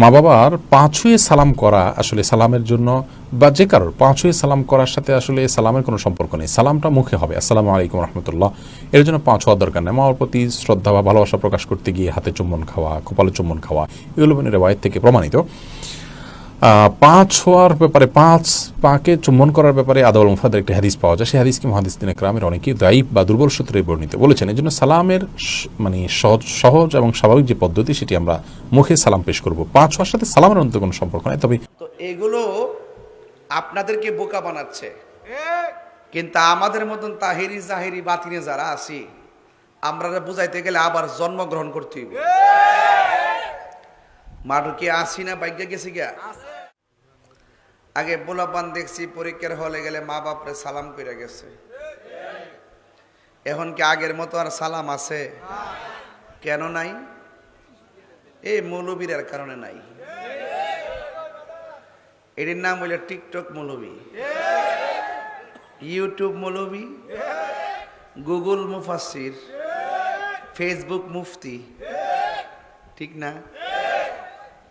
মা বাবার পাঁচ হয়ে সালাম করা আসলে সালামের জন্য বা যে কারোর পাঁচ হয়ে সালাম করার সাথে আসলে সালামের কোনো সম্পর্ক নেই। সালামটা মুখে হবে। আসসালামু আলাইকুম রহমতুল্লাহ। এর জন্য পাঁচ হওয়ার দরকার নেই। মা প্রতি শ্রদ্ধা বা ভালোবাসা প্রকাশ করতে গিয়ে হাতে চুম্বন খাওয়া, কপালে চুম্বন খাওয়া, এগুলো মানে রেওয়ায়ত থেকে প্রমাণিত। পাঁচ হওয়ার ব্যাপারে, পাঁচ পাকে চুম্বন করার ব্যাপারে আদাউল মুফাদের একটি হাদিস পাওয়া যায়। সেই হাদিসকে মহাদিস দিনে গ্রামের অনেকেই দায়ী বা দুর্বল সূত্রে বর্ণিত বলেছেন। এই জন্য সালামের মানে সহজ সহজ এবং স্বাভাবিক যে পদ্ধতি, সেটি আমরা মুখে সালাম পেশ করব। পাঁচ হওয়ার সাথে সালামের অন্তত কোনো সম্পর্ক নেই। তবে তো এগুলো আপনাদেরকে বোকা বানাচ্ছে। কিন্তু আমাদের মতন তাহিরি, জাহিরি, বাতিনে যারা আছি আমরা বুঝাইতে গেলে আবার জন্মগ্রহণ করতে হইব। মাঠু কি আসি না, বাইকে গেছি গিয়া? আগে পোলাপান দেখছি, পরীক্ষার হলে গেলে মা বাপরে সালাম করে গেছে। এখন কি আগের মতো আর সালাম আছে? কেন নাই? এই মৌলবীর কারণে নাই। এটির নাম হইল টিকটক মৌলবী। ইউটিউব মৌলবী। গুগল মুফাসির ফেসবুক মুফতি। ঠিক না?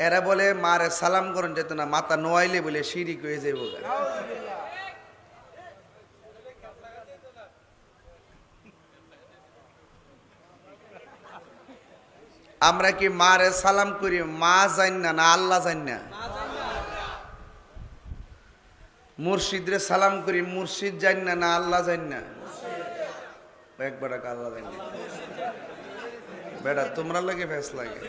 এরা বলে, মারে সালাম করুন যেত না, মাথা নোয়াইলে বলে শিরিক হয়ে যাইব আমরা কি মারে সালাম করি? মা জান না না আল্লাহ জান না? মুর্শিদরে সালাম করি, মুর্শিদ জান না না আল্লাহ জান না? একবার এক আল্লাহ জান। না বেটা, তোমরা লাগে ফেস লাগে।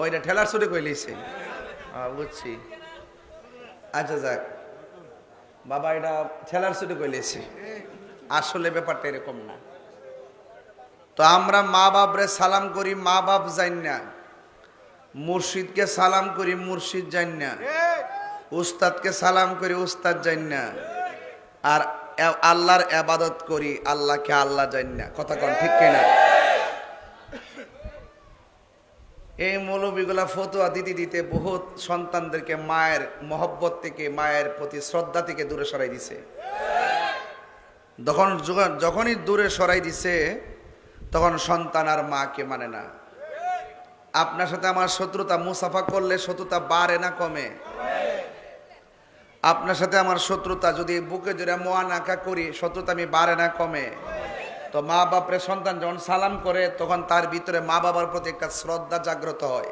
ওইটা ঠেলার সুরে কইলিছে হ্যাঁ বুঝছি। আচ্ছা যাক। বাবা, এটা ঠেলার সুরে কইলিছে আসলে ব্যাপারটা এরকম না। তো আমরা মা বাপরে সালাম করি, মা বাপ জান না। মুর্শিদকে সালাম করি, মুর্শিদ জান না। উস্তাদকে সালাম করি, উস্তাদ জান না। আর আল্লাহর আবাদত করি, আল্লাহকে আল্লাহ জান না। কথা কন, ঠিক কিনা? এই মৌলবীগুলা ফতুয়া দিতে দিতে বহুত সন্তানদেরকে মায়ের মহব্বত থেকে, মায়ের প্রতি শ্রদ্ধা থেকে দূরে সরাই দিছে। যখন- যখনই দূরে সরাই দিছে, তখন সন্তান আর মাকে মানে না। আপনার সাথে আমার শত্রুতা মুসাফা করলে শত্রুতা বাড়ে না কমে। আপনার সাথে আমার শত্রুতা যদি বুকে জোরে মোয়ানাকা করি, শত্রুতা আমি বাড়ে না কমে। তো মা বাপরে সন্তান যখন সালাম করে, তখন তার ভিতরে মা বাবার প্রতি একটা শ্রদ্ধা জাগ্রত হয়।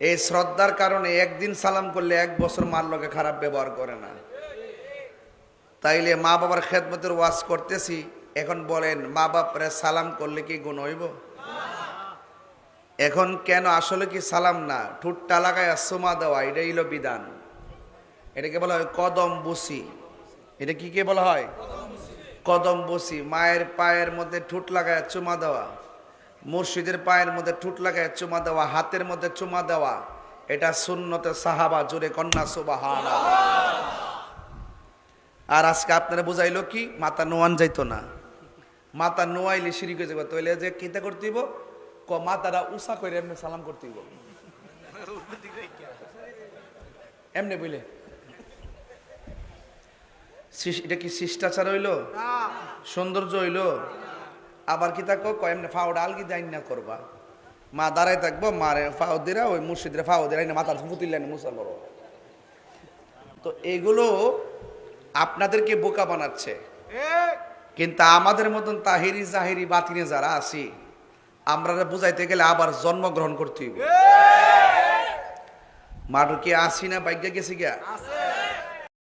এই শ্রদ্ধার কারণে একদিন সালাম করলে এক বছর মার লোকে খারাপ ব্যবহার করে না। তাইলে মা বাবার খেদমতের ওয়াজ করতেছি, এখন বলেন, মা বাপরে সালাম করলে কি গুণ হইব? এখন কেন আসলে কি সালাম না? ঠুট্টা লাগায় সুমা দেওয়া, এটা হলো বিধান। এটাকে বলা হয় কদম বসি। এটা কি কে বলা হয়? কদম বসি, মায়ের পায়ের মধ্যে ঠুট লাগায় চুমা দেওয়া, মুর্শিদের পায়ের মধ্যে ঠুট লাগায় চুমা দেওয়া, হাতের মধ্যে চুমা দেওয়া, এটা সুন্নতে সাহাবা, জোরে কন্যা সুবাহানা আর আজকে আপনারা বুঝাইলো কি, মাথা নোয়ান যাইতো না। মাথা নোয়াইলে সিঁড়ি যাব তাহলে যে কিতা করতে ক মাতারা উষা করে এমনি সালাম করতে এমনি বুঝলে? এটা কি শিষ্টাচার হইল? সৌন্দর্য হইল? আবার কি থাকো? কয় এমনি ফাওটা আলগি দাইন না করবা? মা দাঁড়াই থাকব মারে ফাও দিরা ওই মুর্শিদরে ফাও দিরা মাথা ফুতিলেন মুসা করো। তো এগুলো আপনাদেরকে বোকা বানাচ্ছে। কিন্তু আমাদের মতন তাহিরি জাহিরি বাতিনে যারা আছি আমরা বুঝাইতে গেলে আবার জন্মগ্রহণ করতে হইব। মাঠু কি আসি না বাইকে গেছি গিয়া?